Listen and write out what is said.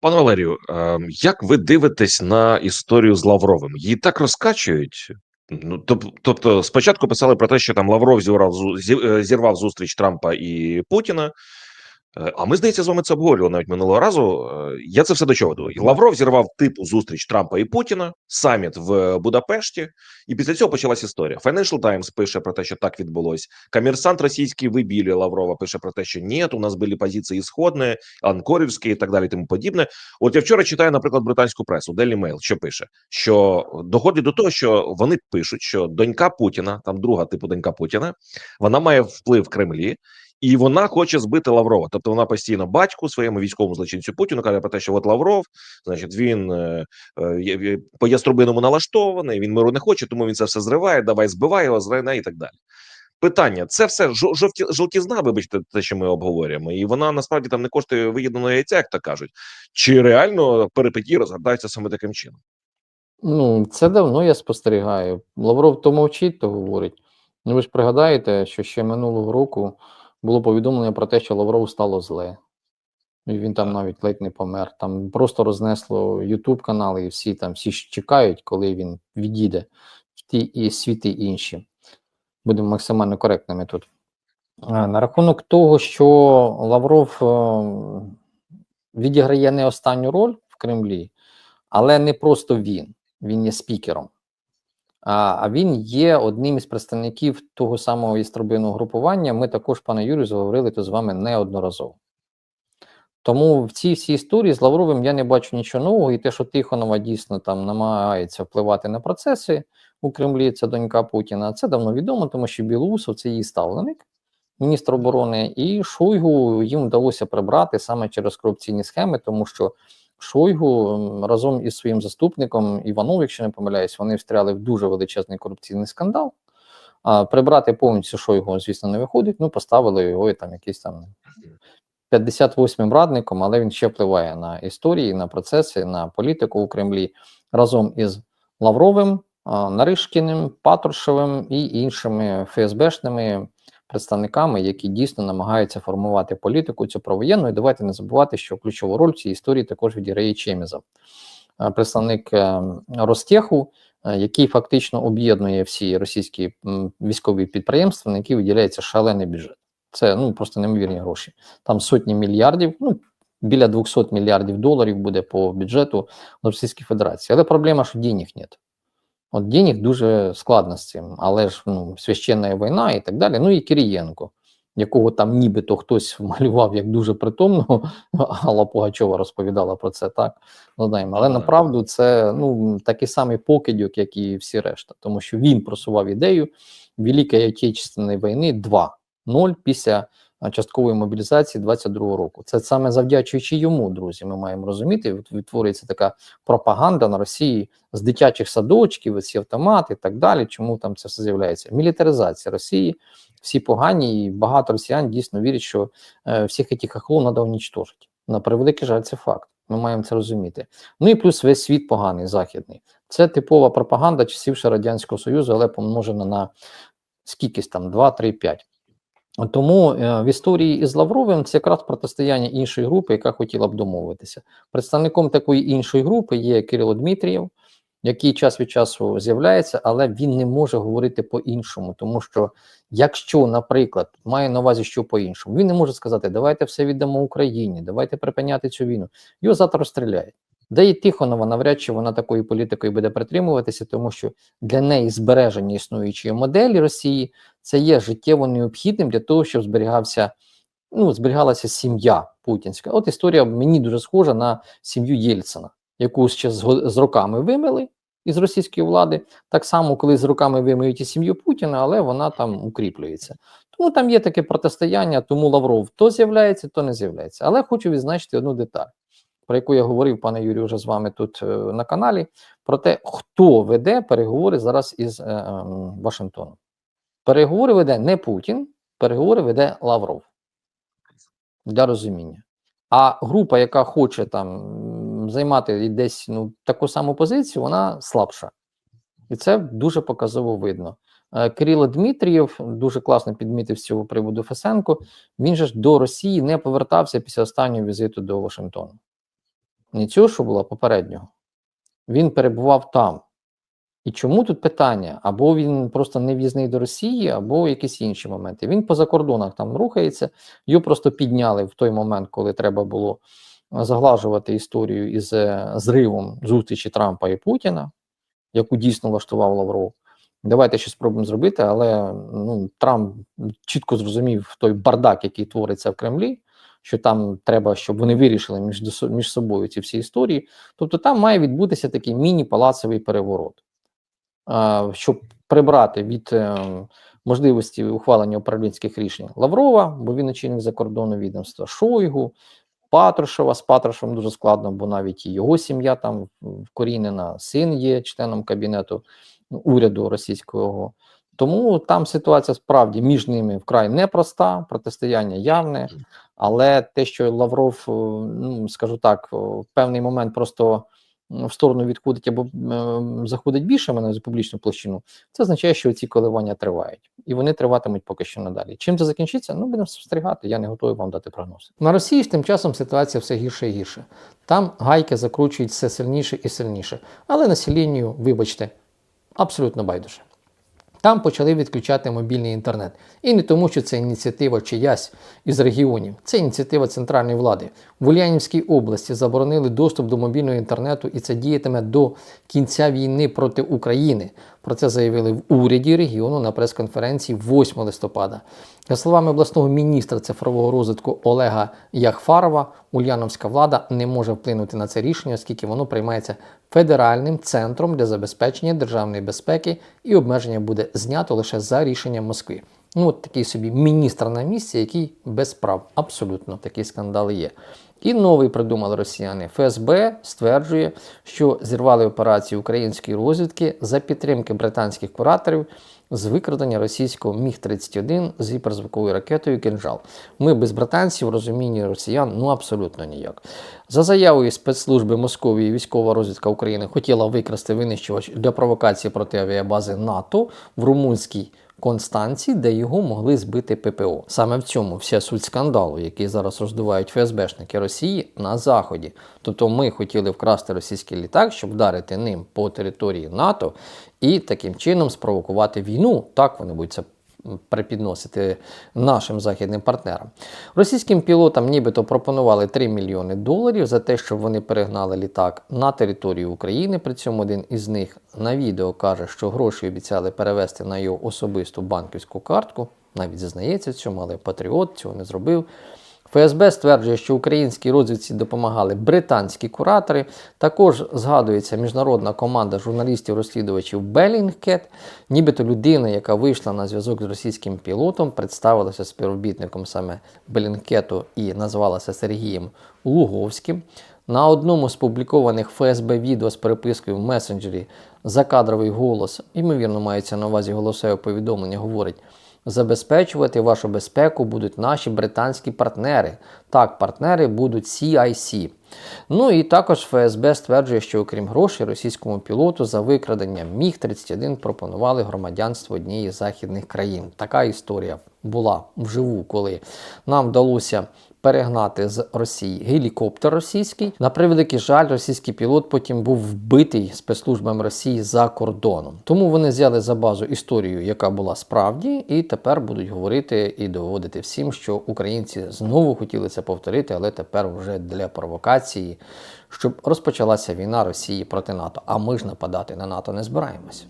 Пане Валерію, е, як ви дивитесь на історію з Лавровим? Її так розкачують? Ну, тоб- тобто, спочатку писали про те, що там Лавров зірвав, е, зірвав зустріч Трампа і Путіна. Е, А ми, здається, з вами це обговорювали навіть минулого разу. Е, Я це все до чого думаю. Лавров зірвав типу зустріч Трампа і Путіна, саміт в Будапешті, і після цього почалась історія. Financial Times пише про те, що так відбулось. Комерсант російський вибілі Лаврова пише про те, що ні, у нас були позиції ісходні, анкорівські і так далі, тому подібне. От я вчора читаю, наприклад, британську пресу Daily Mail, що пише, що доходить до того, що вони пишуть, що донька Путіна, там друга типу донька Путіна, вона має вплив в Кремлі. І вона хоче збити Лаврова. Тобто вона постійно батьку своєму військовому злочинцю Путіну каже про те, що от Лавров, значить, він е, е, по яструбиному налаштований, він миру не хоче, тому він це все зриває, давай збивай його, зрайне і так далі. Питання: це все жовті жовтізна, вибачте, те, що ми обговорюємо, і вона насправді там не коштує виєднаного яйця, як то кажуть. Чи реально перипетії розгортаються саме таким чином? Ну, це давно я спостерігаю. Лавров то мовчить, то говорить. Ну, ви ж пригадаєте, що ще минулого року було повідомлення про те, що Лавров стало зле. І він там навіть ледь не помер. Там просто рознесло Ютуб канали, і всі там всі ж чекають, коли він відійде в ті і світи інші. Будемо максимально коректними тут. На рахунок того, що Лавров е, відіграє не останню роль в Кремлі, але не просто він, він є спікером. А, він є одним із представників того самого істробинного групування. Ми також, пане Юрію, заговорили то з вами неодноразово. Тому в цій всій історії з Лавровим я не бачу нічого нового, і те, що Тихонова дійсно там намагається впливати на процеси у Кремлі, це донька Путіна, це давно відомо, тому що Білоусов це її ставленик, міністр оборони, і Шойгу їм вдалося прибрати саме через корупційні схеми, тому що Шойгу разом із своїм заступником Іванов, якщо не помиляюсь, вони встряли в дуже величезний корупційний скандал. А прибрати повністю Шойгу, звісно, не виходить. Ну, поставили його і там якийсь там 58-м радником, але він ще впливає на історії, на процеси, на політику у Кремлі разом із Лавровим, Наришкіним, Патрушевим і іншими ФСБшними представниками, які дійсно намагаються формувати політику цю провоєнну. І давайте не забувати, що ключову роль в цій історії також відіграє Чемізов, представник е, Ростеху, е, який фактично об'єднує всі російські військові підприємства, на які виділяється шалений бюджет. Це ну просто неймовірні гроші. Там сотні мільярдів, ну біля 200 мільярдів доларів буде по бюджету Російської Федерації. Але проблема, що денег нет. От денег дуже складно з цим, але ж ну, священна війна і так далі. Ну і Кирієнко, якого там нібито хтось малював як дуже притомного, Алла Пугачова розповідала про це так. Ну, знаємо. Але направду це ну, такий самий покидьок, як і всі решта, тому що він просував ідею Великої Отечественної війни 2 0 після часткової мобілізації 22-го року. Це саме завдячуючи йому, друзі. Ми маємо розуміти. від- Відтворюється така пропаганда на Росії з дитячих садочків, ці автомати і так далі. Чому там це все з'являється? Мілітаризація Росії. Всі погані, і багато росіян дійсно вірять, що е, всіх цих хохлов треба унічтожити. На превеликий жаль, це факт. Ми маємо це розуміти. Ну і плюс весь світ поганий, західний. Це типова пропаганда часів ще Радянського Союзу, але помножена на скількись там 2, 3, 5. Тому е, в історії із Лавровим це якраз протистояння іншої групи, яка хотіла б домовитися. Представником такої іншої групи є Кирило Дмитрієв, який час від часу з'являється, але він не може говорити по-іншому, тому що якщо, наприклад, має на увазі, що по-іншому, він не може сказати, давайте все віддамо Україні, давайте припиняти цю війну. Його завтра розстріляють. Де і Тихонова навряд чи вона такою політикою буде притримуватися, тому що для неї збереження існуючої моделі Росії це є життєво необхідним для того, щоб зберігався, ну, зберігалася сім'я путінська. От історія мені дуже схожа на сім'ю Єльцина, яку ще з, з роками вимили із російської влади. Так само, коли з роками вимиють і сім'ю Путіна, але вона там укріплюється. Тому там є таке протистояння, тому Лавров то з'являється, то не з'являється. Але хочу відзначити одну деталь, про яку я говорив, пане Юрію, вже з вами тут е, на каналі, про те, хто веде переговори зараз із е, е, Вашингтоном. Переговори веде не Путін, переговори веде Лавров для розуміння. А група, яка хоче там займати десь ну, таку саму позицію, вона слабша. І це дуже показово видно. Е, Кирило Дмитрієв дуже класно підмітив з цього приводу Фесенко. Він же ж до Росії не повертався після останнього візиту до Вашингтону. Не цього, що була попереднього. Він перебував там. І чому тут питання? Або він просто не в'їзний до Росії, або якісь інші моменти. Він по закордонах там рухається, його просто підняли в той момент, коли треба було заглажувати історію із е, зривом зустрічі Трампа і Путіна, яку дійсно влаштував Лавров. Давайте щось спробуємо зробити, але ну, Трамп чітко зрозумів той бардак, який твориться в Кремлі, що там треба, щоб вони вирішили між, між собою ці всі історії. Тобто там має відбутися такий міні-палацовий переворот, щоб прибрати від е, можливості ухвалення управлінських рішень Лаврова, бо він очільник закордонного відомства, Шойгу, Патрушева. З Патрушевим дуже складно, бо навіть і його сім'я там вкорінена, син є членом кабінету уряду російського. Тому там ситуація справді між ними вкрай непроста, протистояння явне, але те, що Лавров, е, ну скажу так, в певний момент просто в сторону відходить або м, заходить більше мене за публічну площину, це означає, що ці коливання тривають, і вони триватимуть поки що надалі. Чим це закінчиться? Ну будемо спостерігати. Я не готовий вам дати прогноз. На Росії ж тим часом ситуація все гірше і гірше. Там гайки закручують все сильніше і сильніше, але населенню, вибачте, абсолютно байдуже. Там почали відключати мобільний інтернет. І не тому, що це ініціатива чиясь із регіонів, це ініціатива центральної влади. В Ульянівській області заборонили доступ до мобільного інтернету, і це діятиме до кінця війни проти України. Про це заявили в уряді регіону на прес-конференції 8 листопада. За словами обласного міністра цифрового розвитку Олега Яхфарова, ульяновська влада не може вплинути на це рішення, оскільки воно приймається федеральним центром для забезпечення державної безпеки і обмеження буде знято лише за рішенням Москви. Ну, от такий собі міністр на місці, який без прав. Абсолютно такі скандали є. І новий придумали росіяни. ФСБ стверджує, що зірвали операцію української розвідки за підтримки британських кураторів з викрадення російського Міг-31 з гіперзвуковою ракетою «Кинжал». Ми без британців в розумінні росіян ну абсолютно ніяк. За заявою спецслужби Московії військова розвідка України хотіла викрасти винищувач для провокації проти авіабази НАТО в румунській Констанції, де його могли збити ППО. Саме в цьому вся суть скандалу, який зараз роздувають ФСБшники Росії на заході. Тобто ми хотіли вкрасти російський літак, щоб вдарити ним по території НАТО і таким чином спровокувати війну. Так вони будуть це припідносити нашим західним партнерам. Російським пілотам нібито пропонували 3 мільйони доларів за те, щоб вони перегнали літак на територію України. При цьому один із них на відео каже, що гроші обіцяли перевести на його особисту банківську картку. Навіть зізнається в цьому, але Патріот цього не зробив. ФСБ стверджує, що українській розвідці допомагали британські куратори. Також згадується міжнародна команда журналістів-розслідувачів Bellingcat. Нібито людина, яка вийшла на зв'язок з російським пілотом, представилася співробітником саме Белінкету і назвалася Сергієм Луговським. На одному з публікованих ФСБ відео з перепискою в месенджері закадровий голос, ймовірно, мається на увазі голосове повідомлення, говорить. Забезпечувати вашу безпеку будуть наші британські партнери. Так, партнери будуть CIC. Ну і також ФСБ стверджує, що окрім грошей російському пілоту за викрадення Міг-31 пропонували громадянство однієї з західних країн. Така історія була вживу, коли нам вдалося перегнати з Росії гелікоптер російський. На превеликий жаль, російський пілот потім був вбитий спецслужбами Росії за кордоном. Тому вони взяли за базу історію, яка була справді, і тепер будуть говорити і доводити всім, що українці знову хотіли це повторити, але тепер вже для провокації, щоб розпочалася війна Росії проти НАТО. А ми ж нападати на НАТО не збираємось.